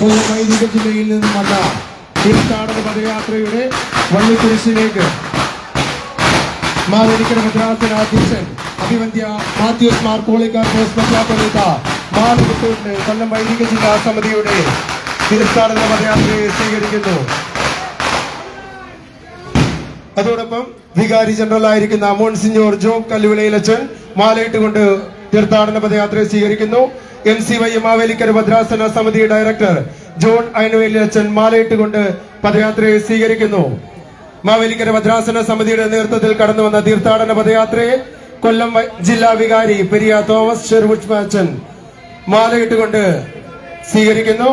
വൈദിക ജില്ലയിൽ നിന്നും വന്ന തീർത്ഥാടന പദയാത്രയുടെ വള്ളിക്കുരിശിലേക്ക് മാവേലിക്കര മദ്രാസിന് അധ്യക്ഷൻ അഭിവന്ധ്യ മാത്യൂസ് മാർ കോളിക്കാർക്കോസ് മെത്രാപ്പൊലീത്ത മാറുകുട്ടൂരിന് കൊല്ലം വൈദിക ജില്ലാ സമിതിയുടെ തീർത്ഥാടന പദയാത്രയെ സ്വീകരിക്കുന്നു. അതോടൊപ്പം വികാരി ജനറൽ ആയിരിക്കുന്ന മോൺസിഞ്ഞോർ ജോബ് കല്ലുവിളയിലച്ചൻ മാലയിട്ട് കൊണ്ട് തീർത്ഥാടന പദയാത്രയെ സ്വീകരിക്കുന്നു. എം സി വൈ മാവേലിക്കര ഭദ്രാസന സമിതി ഡയറക്ടർ ജോൺ അയനുവേലിലച്ചൻ മാലയിട്ടുകൊണ്ട് പദയാത്രയെ സ്വീകരിക്കുന്നു. മാവേലിക്കര ഭദ്രാസന സമിതിയുടെ നേതൃത്വത്തിൽ കടന്നു വന്ന തീർത്ഥാടന പദയാത്രയെ കൊല്ലം ജില്ലാ വികാരി പെരിയ തോമസ് ഷെർവുഡ് മാച്ചൻ മാലയിട്ടുകൊണ്ട് സ്വീകരിക്കുന്നു.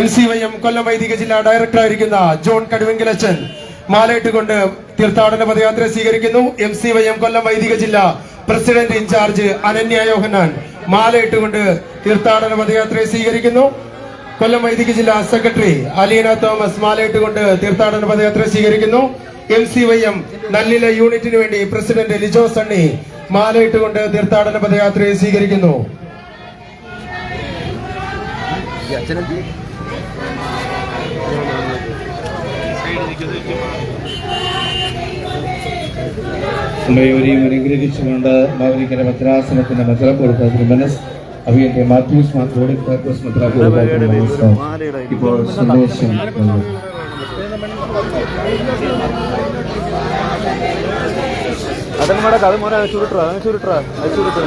M C Y M Kollam വൈദിക ജില്ലാ ഡയറക്ടറായിരിക്കുന്ന ജോൺ കടുവെങ്കിലച്ചൻ മാലയിട്ടുകൊണ്ട് തീർത്ഥാടന പദയാത്ര സ്വീകരിക്കുന്നു. M C Y M Kollam വൈദിക ജില്ലാ president in charge Ananya Yohannan മാലയിട്ടുകൊണ്ട് തീർത്ഥാടന പദയാത്രയെ സ്വീകരിക്കുന്നു. കൊല്ലം വൈദിക ജില്ലാ സെക്രട്ടറി അലീന തോമസ് മാലയിട്ടുകൊണ്ട് തീർത്ഥാടന പദയാത്രയെ സ്വീകരിക്കുന്നു. M C Y M Nallila യൂണിറ്റിന് വേണ്ടി പ്രസിഡന്റ് ലിജോ സണ്ണി മാലയിട്ടുകൊണ്ട് തീർത്ഥാടന പദയാത്രയെ സ്വീകരിക്കുന്നു. നമ്മയെവരെയും അനുഗ്രഹിച്ചുകൊണ്ട് മാവലിക്കര ഭദ്രാസനത്തിന്റെ മെത്രാപ്പൊലിത്ത തിരുമനസ് അവിയന്റെ മാത്യൂസ് മാത്രോഡിക്കാർക്കോസ് മെത്രാപ്പൊലിത്ത നമസ്കാരം ഇപ്പോൾ സന്ദേശം നൽകുന്നു. ಅದನ್ನ ಮಾಡಕ್ ಅದು ಮರ ಚುರುಟ್ರ ಅದನ್ನ ಚುರುಟ್ರ ಅದು ಚುರುಟ್ರ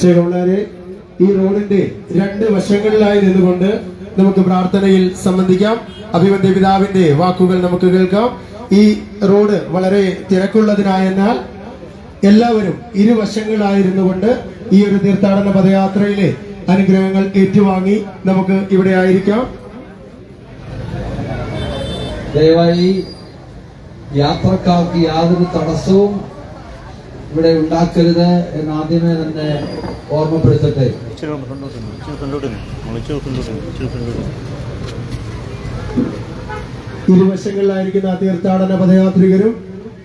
സ്നേഹമുള്ളവരെ ഈ റോഡിന്റെ രണ്ട് വശങ്ങളിലായി നിന്നുകൊണ്ട് നമുക്ക് പ്രാർത്ഥനയിൽ സംബന്ധിക്കാം. അഭിമന്യ പിതാവിന്റെ വാക്കുകൾ നമുക്ക് കേൾക്കാം. ഈ റോഡ് വളരെ തിരക്കുള്ളതിനായെന്നാൽ എല്ലാവരും ഇരുവശങ്ങളായിരുന്നു കൊണ്ട് ഈ ഒരു തീർത്ഥാടന പദയാത്രയിലെ അനുഗ്രഹങ്ങൾ ഏറ്റുവാങ്ങി നമുക്ക് ഇവിടെ ആയിരിക്കാം. ദയവായി യാത്രക്കാർക്ക് യാതൊരു തടസ്സവും ഇവിടെ ഉണ്ടാക്കരുത് എന്ന് ആദ്യമേ തന്നെ ഓർമ്മപ്പെടുത്തട്ടെ. ഇരുവശങ്ങളിലായിരിക്കുന്ന തീർത്ഥാടന പദയാത്രികരും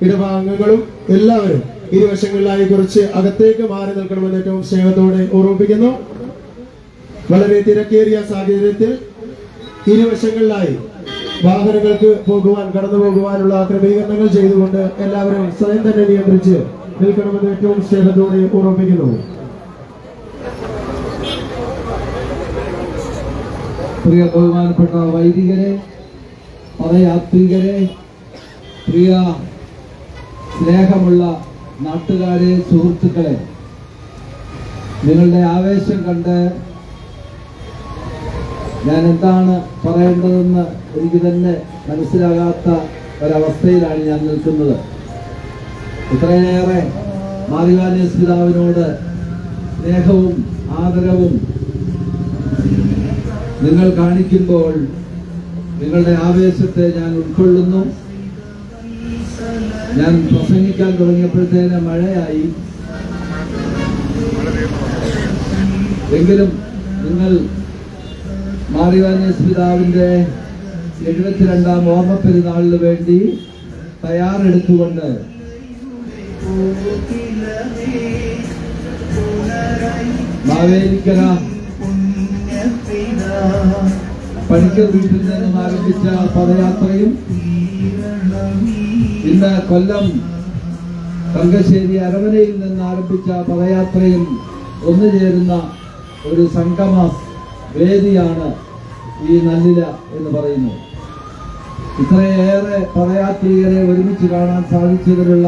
ഇടഭാംഗങ്ങളും എല്ലാവരും ഇരുവശങ്ങളിലായി കുറച്ച് അകത്തേക്ക് മാറി നിൽക്കണമെന്ന് ഏറ്റവും സ്നേഹത്തോടെ ഓർമ്മിപ്പിക്കുന്നു. വളരെ തിരക്കേറിയ സാഹചര്യത്തിൽ ഇരുവശങ്ങളിലായി വാഹനങ്ങൾക്ക് പോകുവാൻ കടന്നു പോകുവാനുള്ള ക്രമീകരണങ്ങൾ ചെയ്തുകൊണ്ട് എല്ലാവരും സ്വയം തന്നെ നിയന്ത്രിച്ച് നിൽക്കണമെന്ന് ഏറ്റവും സ്നേഹത്തോടെ ഓർമ്മിപ്പിക്കുന്നു പ്രിയ ബഹുമാനപ്പെട്ട വൈദികരെ പദയാത്രികരെ പ്രിയ സ്നേഹമുള്ള നാട്ടുകാരെ സുഹൃത്തുക്കളെ നിങ്ങളുടെ ആവേശം കണ്ട് ഞാൻ എന്താണ് പറയേണ്ടതെന്ന് എനിക്ക് തന്നെ മനസ്സിലാകാത്ത ഒരവസ്ഥയിലാണ് ഞാൻ നിൽക്കുന്നത്. ഇത്രയേറെ മാറിവാനേസ് പിതാവിനോട് സ്നേഹവും ആദരവും നിങ്ങൾ കാണിക്കുമ്പോൾ നിങ്ങളുടെ ആവേശത്തെ ഞാൻ ഉൾക്കൊള്ളുന്നു. ഞാൻ പ്രസംഗിക്കാൻ തുടങ്ങിയപ്പോഴത്തേന് മഴയായി. എങ്കിലും നിങ്ങൾ മാറിവാനേസ് പിതാവിന്റെ എഴുപത്തിരണ്ടാം ഓർമ്മ പെരുന്നാളിന് വേണ്ടി തയ്യാറെടുത്തുകൊണ്ട് മാവേലിക്കര പണിക്കർ വീട്ടിൽ നിന്നും ആരംഭിച്ച പദയാത്രയും ഇന്ന് കൊല്ലം തങ്കശ്ശേരി അരമനയിൽ നിന്ന് ആരംഭിച്ച പദയാത്രയും ഒന്നു ചേരുന്ന ഒരു സംഗമ വേദിയാണ് ഈ നല്ലില എന്ന് പറയുന്നത്. ഇത്രയേറെ പദയാത്രികരെ ഒരുമിച്ച് കാണാൻ സാധിച്ചതിലുള്ള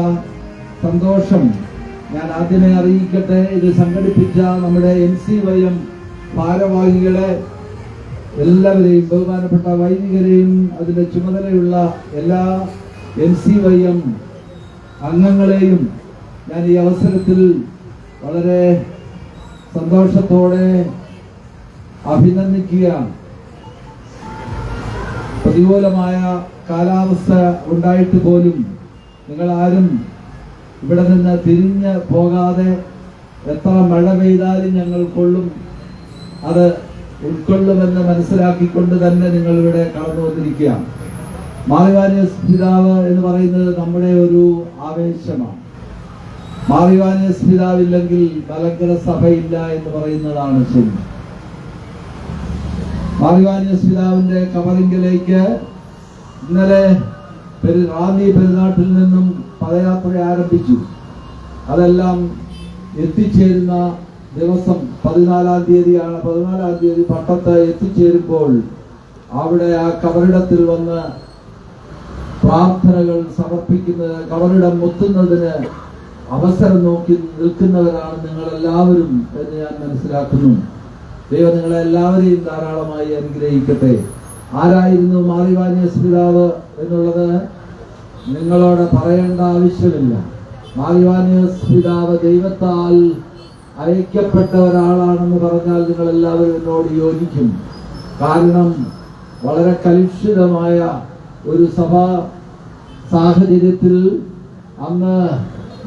സന്തോഷം ഞാൻ ആദ്യമേ അറിയിക്കട്ടെ. ഇത് സംഘടിപ്പിച്ച നമ്മുടെ എം സി വൈ എം ഭാരവാഹികളെ എല്ലാവരെയും ബഹുമാനപ്പെട്ട വൈദികരെയും അതിന്റെ ചുമതലയുള്ള എല്ലാ എം സി വൈ എം അംഗങ്ങളെയും ഞാൻ ഈ അവസരത്തിൽ വളരെ സന്തോഷത്തോടെ അഭിനന്ദിക്കുകയാണ്. പ്രതികൂലമായ കാലാവസ്ഥ ഉണ്ടായിട്ട് പോലും നിങ്ങൾ ആരും ഇവിടെ നിന്ന് തിരിഞ്ഞ് പോകാതെ എത്ര മഴ പെയ്താലും ഞങ്ങൾ കൊള്ളും. അത് ഉൾക്കൊള്ളുമെന്ന് മനസ്സിലാക്കിക്കൊണ്ട് തന്നെ നിങ്ങൾ ഇവിടെ കടന്നു വന്നിരിക്കുകയാണ്. മാറിവാനിയ പിതാവ് എന്ന് പറയുന്നത് നമ്മുടെ ഒരു ആവേശമാണ്. മാറിവാനിയ പിതാവില്ലെങ്കിൽ മലങ്കര സഭയില്ല എന്ന് പറയുന്നതാണ് ശരി. മാറിവാനിയ പിതാവിന്റെ കബറിങ്കിലേക്ക് ഇന്നലെ പെരു റാന്നി പെരുന്നാട്ടിൽ നിന്നും പദയാത്ര ആരംഭിച്ചു. അതെല്ലാം എത്തിച്ചേരുന്ന ദിവസം പതിനാലാം തീയതിയാണ്. പതിനാലാം തീയതി പട്ടത്ത് എത്തിച്ചേരുമ്പോൾ അവിടെ ആ കബറിടത്തിൽ വന്ന് പ്രാർത്ഥനകൾ സമർപ്പിക്കുന്നത് കബറിടം മുത്തുന്നതിന് അവസരം നോക്കി നിൽക്കുന്നവരാണ് നിങ്ങൾ എല്ലാവരും എന്ന് ഞാൻ മനസ്സിലാക്കുന്നു. ദൈവം നിങ്ങളെ എല്ലാവരെയും ധാരാളമായി അനുഗ്രഹിക്കട്ടെ. ആരായിരുന്നു മാറിവാനിയസ് പിതാവ് എന്നുള്ളത് നിങ്ങളോട് പറയേണ്ട ആവശ്യമില്ല. മാറിവാനിയസ് പിതാവ് ദൈവത്താൽ അയക്കപ്പെട്ട ഒരാളാണെന്ന് പറഞ്ഞാൽ നിങ്ങൾ എല്ലാവരും എന്നോട് യോജിക്കും. കാരണം വളരെ കലുഷിതമായ ഒരു സഭാ സാഹചര്യത്തിൽ അന്ന്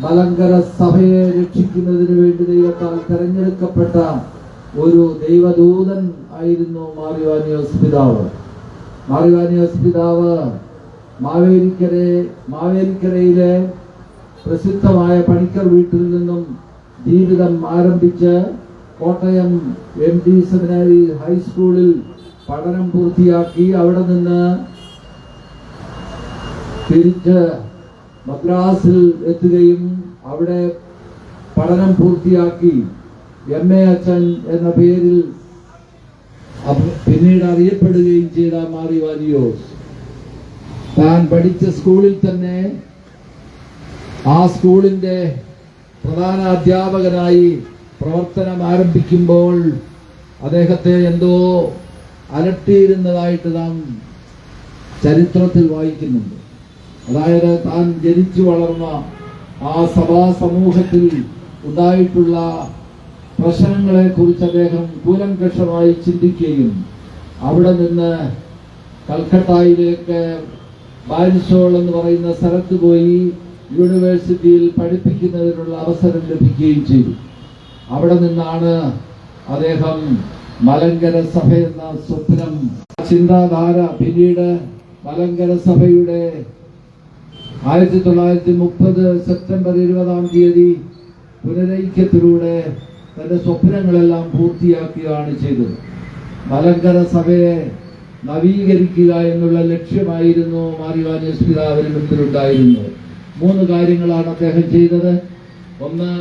മലങ്കര സഭയെ രക്ഷിക്കുന്നതിന് വേണ്ടി ദൈവത്താൽ തെരഞ്ഞെടുക്കപ്പെട്ട ഒരു ദൈവദൂതൻ ആയിരുന്നു മാറിവാനിയോസ് പിതാവ്. മാറിവാനിയോസ് പിതാവ് മാവേലിക്കരെ മാവേലിക്കരയിലെ പ്രസിദ്ധമായ പണിക്കർ വീട്ടിൽ നിന്നും ജീവിതം ആരംഭിച്ച് കോട്ടയം എം ഡി സെമിനാരി ഹൈസ്കൂളിൽ പഠനം പൂർത്തിയാക്കി അവിടെ നിന്ന് തിരിച്ച് മദ്രാസിൽ എത്തുകയും അവിടെ പഠനം പൂർത്തിയാക്കി. എം എ അച്ഛൻ എന്ന പേരിൽ പിന്നീട് അറിയപ്പെടുകയും ചെയ്ത മാറി വാരിയോസ് താൻ പഠിച്ച സ്കൂളിൽ തന്നെ ആ സ്കൂളിന്റെ പ്രധാന അധ്യാപകനായി പ്രവർത്തനം ആരംഭിക്കുമ്പോൾ അദ്ദേഹത്തെ എന്തോ അലട്ടിയിരുന്നതായിട്ട് നാം ചരിത്രത്തിൽ വായിക്കുന്നുണ്ട്. അതായത് താൻ ജനിച്ചു വളർന്ന ആ സഭാ സമൂഹത്തിൽ ഉണ്ടായിട്ടുള്ള പ്രശ്നങ്ങളെ കുറിച്ച് അദ്ദേഹം കൂലങ്കഷമായി ചിന്തിക്കുകയും അവിടെ നിന്ന് കൽക്കട്ടയിലേക്ക് ബാരിസോൾ എന്ന് പറയുന്ന സ്ഥലത്ത് പോയി യൂണിവേഴ്സിറ്റിയിൽ പഠിപ്പിക്കുന്നതിനുള്ള അവസരം ലഭിക്കുകയും ചെയ്തു. അവിടെ നിന്നാണ് അദ്ദേഹം മലങ്കര സഭ എന്ന സ്വപ്നം ചിന്താധാര പിന്നീട് മലങ്കര സഭയുടെ ആയിരത്തി തൊള്ളായിരത്തി മുപ്പത് സെപ്റ്റംബർ ഇരുപതാം തീയതി പുനരൈക്യത്തിലൂടെ തന്റെ സ്വപ്നങ്ങളെല്ലാം പൂർത്തിയാക്കുകയാണ് ചെയ്തത്. മലങ്കര സഭയെ നവീകരിക്കുക എന്നുള്ള ലക്ഷ്യമായിരുന്നു മാറിവാനിയസ് പിതാവിന് മുമ്പിലുണ്ടായിരുന്നത് മൂന്ന് കാര്യങ്ങളാണ് അദ്ദേഹം ചെയ്തത്. ഒന്ന്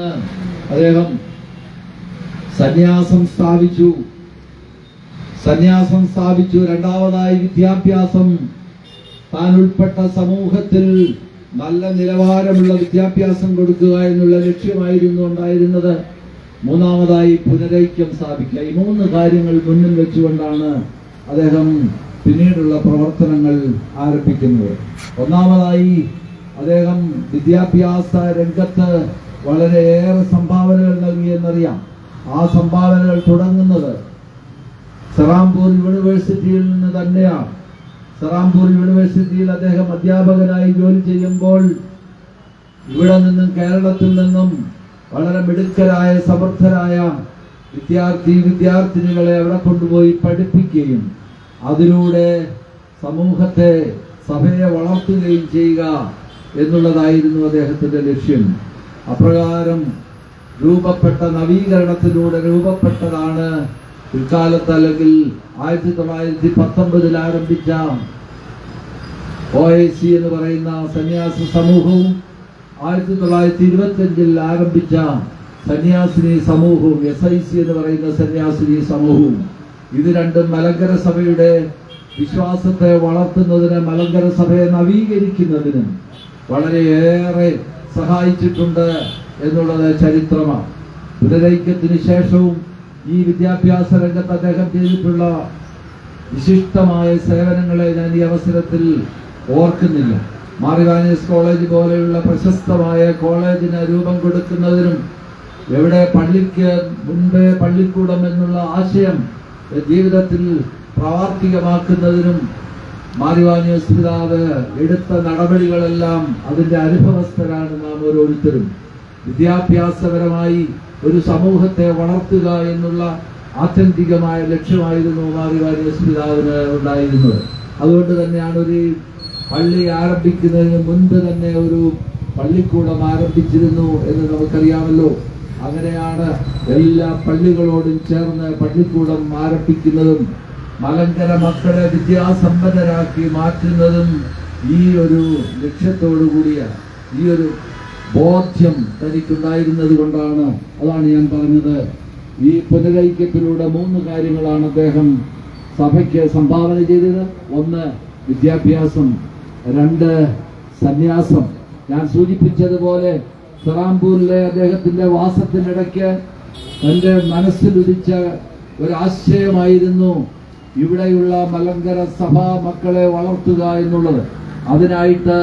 അദ്ദേഹം സന്യാസം സ്ഥാപിച്ചു. സന്യാസം സ്ഥാപിച്ചു. രണ്ടാമതായി വിദ്യാഭ്യാസം. താൻ ഉൾപ്പെട്ട സമൂഹത്തിൽ നല്ല നിലവാരമുള്ള വിദ്യാഭ്യാസം കൊടുക്കുക എന്നുള്ള ലക്ഷ്യമായിരുന്നു ഉണ്ടായിരുന്നത്. മൂന്നാമതായി പുനരൈക്യം സ്ഥാപിക്കുക. ഈ മൂന്ന് കാര്യങ്ങൾ മുന്നിൽ വെച്ചുകൊണ്ടാണ് അദ്ദേഹം പിന്നീടുള്ള പ്രവർത്തനങ്ങൾ ആരംഭിക്കുന്നത്. ഒന്നാമതായി അദ്ദേഹം വിദ്യാഭ്യാസ രംഗത്ത് വളരെയേറെ സംഭാവനകൾ നൽകിയെന്നറിയാം ആ സംഭാവനകൾ തുടങ്ങുന്നത് സെറാംപൂർ യൂണിവേഴ്സിറ്റിയിൽ നിന്ന് തന്നെയാണ്. സെറാംപൂർ യൂണിവേഴ്സിറ്റിയിൽ അദ്ദേഹം അധ്യാപകനായി ജോലി ചെയ്യുമ്പോൾ ഇവിടെ നിന്നും കേരളത്തിൽ നിന്നും വളരെ മിടുക്കരായ സമർത്ഥരായ വിദ്യാർത്ഥി വിദ്യാർത്ഥിനികളെ അവിടെ കൊണ്ടുപോയി പഠിപ്പിക്കുകയും അതിലൂടെ സമൂഹത്തെ സഭയെ വളർത്തുകയും ചെയ്യുക. എന്നുള്ളതായിരുന്നു അദ്ദേഹത്തിന്റെ ലക്ഷ്യം. അപ്രകാരം രൂപപ്പെട്ട നവീകരണത്തിലൂടെ രൂപപ്പെട്ടതാണ് പിൽക്കാലത്ത് അല്ലെങ്കിൽ ആയിരത്തി തൊള്ളായിരത്തി പത്തൊമ്പതിൽ ആരംഭിച്ച ഒ ഐ സി എന്ന് പറയുന്ന സന്യാസ സമൂഹവും ആയിരത്തി തൊള്ളായിരത്തി ഇരുപത്തി അഞ്ചിൽ ആരംഭിച്ച സന്യാസിനി സമൂഹവും എസ് ഐ സി എന്ന് പറയുന്ന സന്യാസിനി സമൂഹവും. ഇത് രണ്ടും മലങ്കര സഭയുടെ വിശ്വാസത്തെ വളർത്തുന്നതിന് മലങ്കര സഭയെ നവീകരിക്കുന്നതിനും വളരെയേറെ സഹായിച്ചിട്ടുണ്ട് എന്നുള്ളത് ചരിത്രമാണ്. പുനരൈക്യത്തിന് ശേഷവും ഈ വിദ്യാഭ്യാസ രംഗത്ത് അദ്ദേഹം ചെയ്തിട്ടുള്ള വിശിഷ്ടമായ സേവനങ്ങളെ ഞാൻ ഈ അവസരത്തിൽ ഓർക്കുന്നില്ല. മാറിവാനീസ് കോളേജ് പോലെയുള്ള പ്രശസ്തമായ കോളേജിന് രൂപം കൊടുക്കുന്നതിനും എവിടെ പള്ളിക്ക് മുൻപേ പള്ളിക്കൂടം എന്നുള്ള ആശയം ജീവിതത്തിൽ പ്രാവർത്തികമാക്കുന്നതിനും മാറിവാനീസ് പിതാവ് എടുത്ത നടപടികളെല്ലാം അതിന്റെ അനുഭവസ്ഥരാണ് നാം ഓരോരുത്തരും. വിദ്യാഭ്യാസപരമായി ഒരു സമൂഹത്തെ വളർത്തുക എന്നുള്ള ആത്യന്തികമായ ലക്ഷ്യമായിരുന്നു മാറിവാരിയസ് പിതാവിന് ഉണ്ടായിരുന്നത്. അതുകൊണ്ട് തന്നെയാണ് ഒരു പള്ളി ആരംഭിക്കുന്നതിന് മുൻപ് തന്നെ ഒരു പള്ളിക്കൂടം ആരംഭിച്ചിരുന്നു എന്ന് നമുക്കറിയാമല്ലോ. അങ്ങനെയാണ് എല്ലാ പള്ളികളോടും ചേർന്ന് പള്ളിക്കൂടം ആരംഭിക്കുന്നതും മലങ്കര മക്കളെ വിദ്യാസമ്പന്നരാക്കി മാറ്റുന്നതും ഈ ഒരു ലക്ഷ്യത്തോടു കൂടിയ ഈ ഒരു ബോധ്യം തനിക്കുണ്ടായിരുന്നത് കൊണ്ടാണ്. അതാണ് ഞാൻ പറഞ്ഞത്. ഈ പുനരൈക്യത്തിലൂടെ മൂന്ന് കാര്യങ്ങളാണ് അദ്ദേഹം സഭയ്ക്ക് സംഭാവന ചെയ്തത്. ഒന്ന് വിദ്യാഭ്യാസം. രണ്ട് സന്യാസം. ഞാൻ സൂചിപ്പിച്ചതുപോലെ സെറാംപൂരിലെ അദ്ദേഹത്തിന്റെ വാസത്തിനിടയ്ക്ക് തന്റെ മനസ്സിലുദിച്ച ഒരാശയമായിരുന്നു ഇവിടെയുള്ള മലങ്കര സഭാ മക്കളെ വളർത്തുക എന്നുള്ളത് അതിനായിട്ട്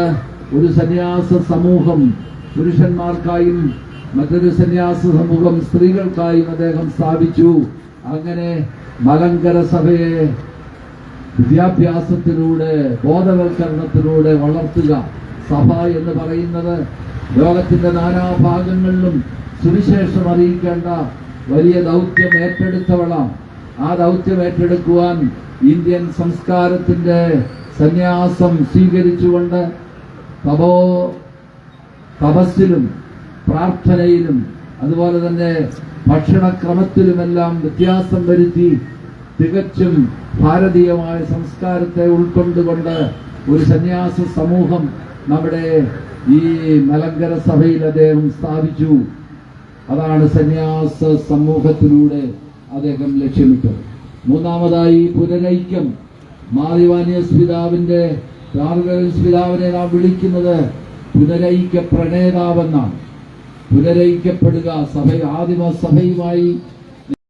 ഒരു സന്യാസ സമൂഹം പുരുഷന്മാർക്കായും മറ്റൊരു സന്യാസ സമൂഹം സ്ത്രീകൾക്കായും അദ്ദേഹം സ്ഥാപിച്ചു. അങ്ങനെ മലങ്കര സഭയെ വിദ്യാഭ്യാസത്തിലൂടെ ബോധവൽക്കരണത്തിലൂടെ വളർത്തുക. സഭ എന്ന് പറയുന്നത് ലോകത്തിന്റെ നാനാഭാഗങ്ങളിലും സുവിശേഷം അറിയിക്കേണ്ട വലിയ ദൗത്യം ഏറ്റെടുത്തവളാണ്. ആ ദൗത്യം ഏറ്റെടുക്കുവാൻ ഇന്ത്യൻ സംസ്കാരത്തിന്റെ സന്യാസം സ്വീകരിച്ചുകൊണ്ട് തപോ തപസ്സിലും പ്രാർത്ഥനയിലും അതുപോലെ തന്നെ ഭക്ഷണക്രമത്തിലുമെല്ലാം വ്യത്യാസം വരുത്തി തികച്ചും ഭാരതീയമായ സംസ്കാരത്തെ ഉൾക്കൊണ്ടുകൊണ്ട് ഒരു സന്യാസ സമൂഹം നമ്മുടെ ഈ മലങ്കര സഭയിൽ അദ്ദേഹം സ്ഥാപിച്ചു. അതാണ് സന്യാസ സമൂഹത്തിലൂടെ അദ്ദേഹം ലക്ഷ്യമിട്ടത് മൂന്നാമതായി പുനരൈക്യം. മാറിവാനിയസ് പിതാവിന്റെ മാറിവാനിയസ് പിതാവിനെ നാം വിളിക്കുന്നത് പുനരൈക്യ പ്രണേതാവെന്നാണ് പുനരൈക്യപ്പെടുക സഭ ആദിമ സഭയുമായി